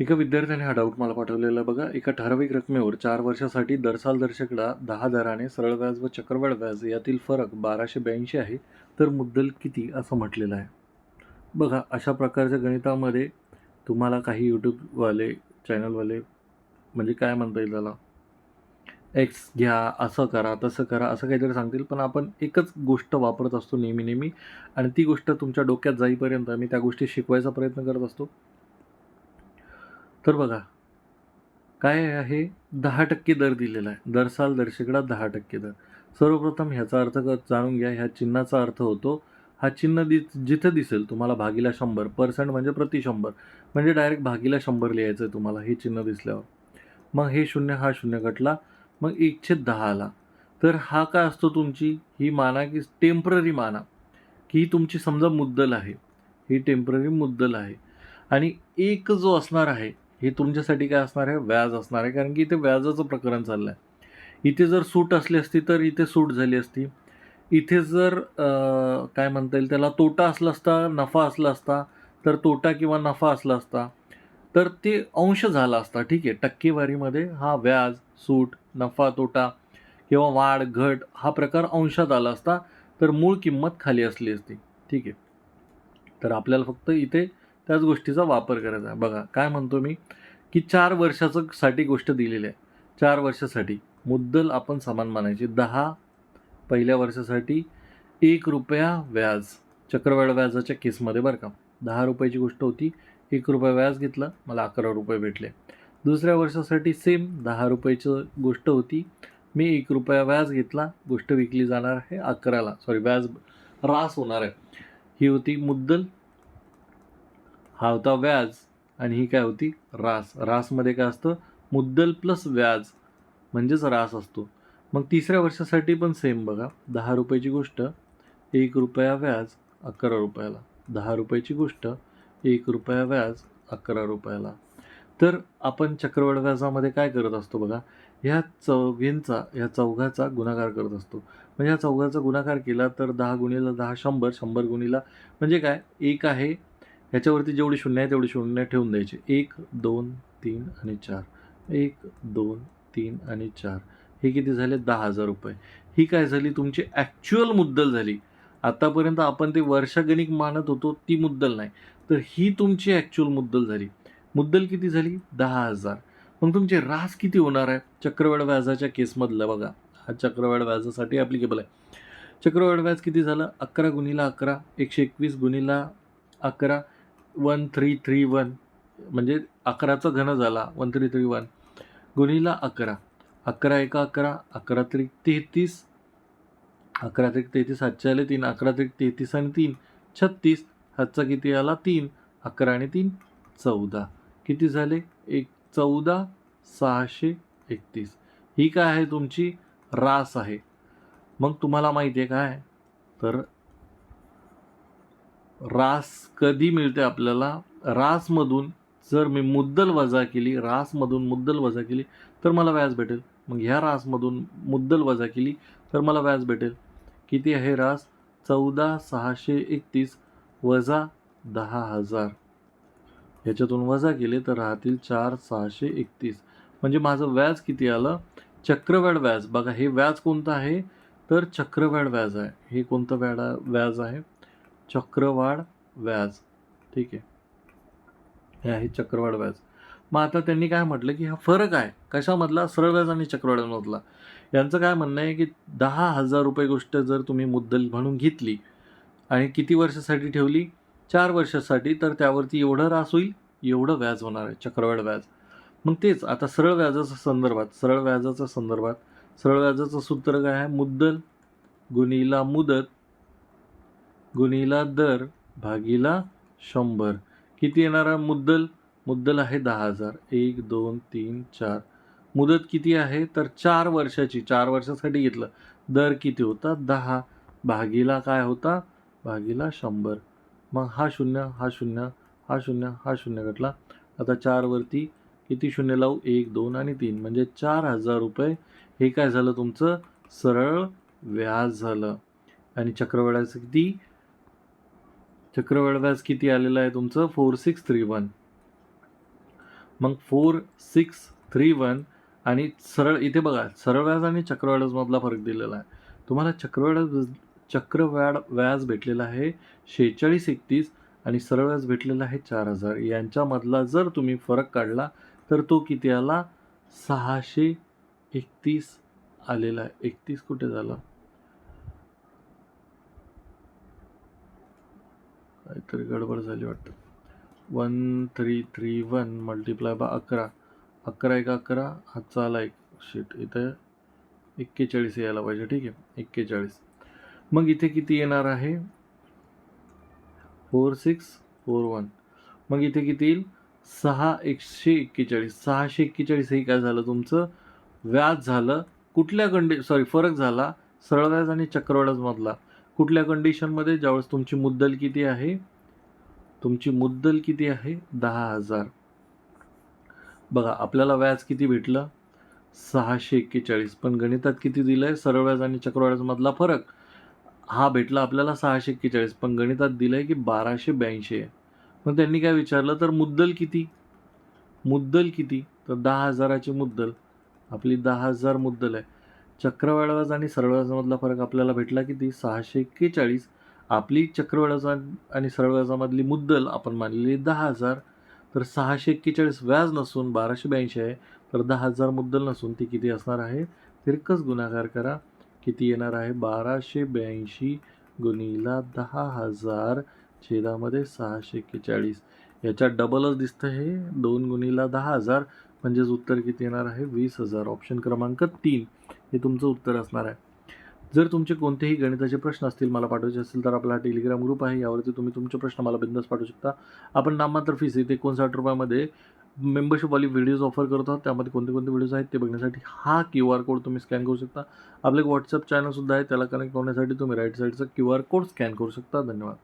एका विद्यार्थ्याने हा डाऊट मला पाठवलेला बघा एका ठराविक रकमेवर चार वर्षासाठी दरसाल दर्शकडा दहा दराने सरळ व्याज व चक्रवाढ व्याज यातील फरक बाराशे ब्याऐंशी आहे तर मुद्दल किती असं म्हटलेलं आहे? बघा अशा प्रकारच्या गणितामध्ये तुम्हाला काही यूट्यूबवाले चॅनलवाले म्हणजे काय म्हणता येईल त्याला? एक्स घ्या असं करा तसं करा असं काहीतरी सांगतील. पण आपण एकच गोष्ट वापरत असतो नेहमी नेहमी आणि ती गोष्ट तुमच्या डोक्यात जाईपर्यंत मी त्या गोष्टी शिकवायचा प्रयत्न करत असतो. तर बघा काय आहे? दहा टक्के दर दिलेला आहे. दर साल दर्शकडा दहा टक्के दर. सर्वप्रथम ह्याचा अर्थ क- जाणून घ्या. ह्या चिन्हाचा अर्थ होतो हा चिन्ह दि जिथं दिसेल तुम्हाला भागीला शंभर पर्सेंट म्हणजे प्रति शंभर. म्हणजे डायरेक्ट भागीला शंभर लिहायचं आहे तुम्हाला हे चिन्ह दिसल्यावर. मग हे शून्य हा शून्य कटला मग एकशे दहा आला. तर हा काय असतो तुमची? ही माना की टेंपररी माना. की ही तुमची समजा मुद्दल आहे. ही टेंपररी मुद्दल आहे. आणि एक जो असणार आहे हे तुमच्यासाठी काय असणार आहे? व्याज असणार आहे. कारण की इथे व्याजाचं प्रकरण चाललं आहे इथे जर सूट असली असती तर इथे सूट झाली असती. इथे जर काय म्हणता येईल त्याला तोटा असला असता नफा असला असता तर तोटा किंवा नफा असला असता तर ते अंश झाला असता. ठीक आहे. टक्केवारीमध्ये हा व्याज सूट नफा तोटा किंवा वाढ घट हा प्रकार अंशात आला असता तर मूळ किंमत खाली असली असती. ठीक आहे. तर आपल्याला फक्त इथे त्याच गोष्टीचा वापर करायचा. आहे बघा काय म्हणतो मी? की चार वर्षाचं साठी गोष्ट दिलेली आहे. चार वर्षासाठी. मुद्दल आपण समान मानायची. दहा पहिल्या वर्षासाठी एक रुपया व्याज. चक्रवाढ व्याजाच्या केसमध्ये बरं का. दहा रुपयाची गोष्ट होती. एक रुपया व्याज घेतलं. मला अकरा रुपये भेटले. दुसऱ्या वर्षासाठी सेम दहा रुपयाची गोष्ट होती. मी एक रुपया व्याज घेतला. गोष्ट विकली जाणार आहे अकराला. सॉरी व्याज रास होणार आहे. ही होती मुद्दल. हा होता व्याज. आणि ही काय होती? रास. रासमध्ये काय असतं? मुद्दल प्लस व्याज म्हणजेच रास असतो. मग तिसऱ्या वर्षासाठी पण सेम बघा. दहा रुपयाची गोष्ट एक रुपया व्याज अकरा रुपयाला. दहा रुपयाची गोष्ट एक रुपया व्याज अकरा रुपयाला. तर आपण चक्रवाढ व्याजामध्ये काय करत असतो बघा? ह्या चौघींचा ह्या चौघाचा गुणाकार करत असतो. म्हणजे ह्या चौघाचा गुणाकार केला तर दहा गुणीला दहा शंभर शंभर गुणीला म्हणजे काय? एक आहे ह्याच्यावरती जेवढी शून्य आहे तेवढी शून्य ठेवून द्यायची. एक दोन तीन आणि चार. एक दोन तीन आणि चार. हे किती झाले? दहा हजार रुपये. ही काय झाली? तुमची ॲक्च्युअल मुद्दल झाली. आतापर्यंत आपण ते वर्षगणिक मानत होतो ती मुद्दल नाही. तर ही तुमची ॲक्च्युअल मुद्दल झाली. मुद्दल किती झाली? दहा हजार. मग तुमचे रास किती होणार आहे? चक्रवाढ व्याजाच्या केसमधलं बघा. हा चक्रवाढ व्याजासाठी ॲप्लिकेबल आहे. चक्रवाढ व्याज किती झालं? अकरा गुणीला अकरा. एकशे एकवीस गुणीला अकरा. वन थ्री थ्री वन म्हणजे अकराचा घन झाला. वन थ्री थ्री वन गुणीला अकरा. अकरा एका अकरा. अकरा त्रिक तेहतीस. अकरा त्रिक तेहतीस हातचे आले तीन. अकरा त्रिक तेहतीस आणि तीन. छत्तीस. हातचा किती आला? तीन. अकरा आणि तीन चौदा. किती झाले? एक चौदा सहाशे एकतीस. ही काय आहे तुमची? रास आहे. मग तुम्हाला माहिती आहे काय? तर रास कधी मिळते आपल्याला? रासमधून जर मी मुद्दल वजा केली रासमधून मुद्दल वजा केली तर मला व्याज भेटेल. मग ह्या रासमधून मुद्दल वजा केली तर मला व्याज भेटेल. किती आहे रास? चौदा सहाशे एकतीस वजा दहा हजार. ह्याच्यातून वजा केले तर राहतील चार सहाशे एकतीस. म्हणजे माझं व्याज किती आलं? चक्रवाढ व्याज. बघा हे व्याज कोणतं आहे? तर चक्रवाढ व्याज आहे. हे कोणतं व्याडा व्याज आहे? चक्रवाढ व्याज. ठीक आहे. हे आहे चक्रवाढ व्याज. मग आता त्यांनी काय म्हटलं की हा फरक आहे. कशामधला? सरळ व्याज आणि चक्रवाढ यांचं काय म्हणणं आहे की दहा हजार रुपये गोष्ट जर तुम्ही मुद्दल म्हणून घेतली आणि किती वर्षासाठी ठेवली? चार वर्षासाठी तर त्यावरती एवढं रास होईल एवढं व्याज होणार आहे चक्रवाढ व्याज. मग तेच आता सरळ व्याजाच्या संदर्भात सरळ व्याजाच्या संदर्भात सरळ व्याजाचं सूत्र काय आहे? मुद्दल गुणीला मुदत गुणीला दर भागीला शंभर. किती येणारा मुद्दल? मुद्दल आहे दहा हजार. एक दोन तीन चार. मुदत किती आहे? तर चार वर्षाची. चार वर्षासाठी घेतलं. दर किती होता? दहा. भागीला काय होता? भागीला शंभर. मग हा शून्य हा शून्य हा शून्य हा शून्य घटला. आता चारवरती किती शून्य लावू? एक दोन आणि तीन. म्हणजे चार हजार रुपये. हे काय झालं तुमचं? सरळ व्याज झालं. आणि चक्रवाढाचं किती? चक्रवाढ व्याज किती आलेलं आहे तुमचं? Four six three one. मग फोर सिक्स थ्री वन आणि सरळ इथे बघा सरळ व्याज आणि चक्रव्याजमधला फरक दिलेला आहे. तुम्हाला चक्रव्याज चक्रव्याड व्याज भेटलेला आहे शेहेचाळीस एकतीस आणि सरळ व्याज भेटलेला आहे चार हजार. यांच्यामधला जर तुम्ही फरक काढला तर तो किती आला? सहाशे एकतीस आलेला आहे. एकतीस कुठे झाला? काहीतरी गडबड झाली वाटतं. One three three one multiply by अकरा. अकरा एक अकरा हा चाला एक शीट इथं एक्केचाळीस यायला पाहिजे ठीक आहे? एक्केचाळीस. मग इथे किती येणार आहे? फोर सिक्स फोर वन मग इथे किती येईल? सहा एकशे एक्केचाळीस. सहाशे एक्केचाळीस हे काय झालं तुमचं? व्याज झालं. कुठल्या कंडि सॉरी फरक झाला? सरळ व्याज आणि चक्रव्याजमधला कुठल्या कंडिशनमध्ये ज्यावेळेस तुमची मुद्दल किती आहे? तुमची मुद्दल किती आहे? दहा हजार. बघा आपल्याला व्याज किती भेटलं? सहाशे एक्केचाळीस. पण गणितात किती दिलं आहे सरळ व्याज आणि चक्रव्याजमधला फरक. हा भेटला आपल्याला सहाशे एक्केचाळीस. पण गणितात दिलं आहे की बाराशे ब्याऐंशी आहे. मग त्यांनी काय विचारलं? तर मुद्दल किती? मुद्दल किती? तर दहा हजाराची मुद्दल. आपली दहा हजार मुद्दल आहे. चक्रवाढ व्याज आणि सरळ व्याजामधला फरक आपल्याला भेटला किती सहाशे एक्केचाळीस. आपली चक्रवाढ आणि सरळ व्याजामधली मुद्दल आपण मानलेली दहा हजार. तर सहाशे एक्केचाळीस व्याज नसून बाराशे ब्याऐंशी आहे. तर दहा हजार मुद्दल नसून ती किती असणार आहे? तिरकस गुणाकार करा. किती येणार आहे? बाराशे ब्याऐंशी गुणीला दहा हजार छेदामध्ये सहाशे एक्केचाळीस. याच्यात डबलच दिसतं हे. दोन गुणीला दहा हजार. म्हणजेच उत्तर किती येणार आहे? वीस हजार. ऑप्शन क्रमांक तीन. हे तुमचं उत्तर असणार आहे. जर तुमचे कोणतेही गणिताचे प्रश्न असतील मला पाठवायचे असतील तर आपला हा टेलिग्राम ग्रुप आहे. यावरती तुम्ही तुमचे प्रश्न मला बिंदास पाठवू शकता. आपण नाममात्र फीस येते एकोणसाठ रुपयामध्ये मेंबरशिपवाली व्हिडिओज ऑफर करत आहोत. त्यामध्ये कोणते कोणते व्हिडिओज आहेत ते बघण्यासाठी हा क्यू आर कोड तुम्ही स्कॅन करू शकता. आपलं एक व्हॉट्सअप चॅनलसुद्धा आहे. त्याला कनेक्ट होण्यासाठी तुम्ही राईट साईडचा क्यू आर कोड स्कॅन करू शकता. धन्यवाद.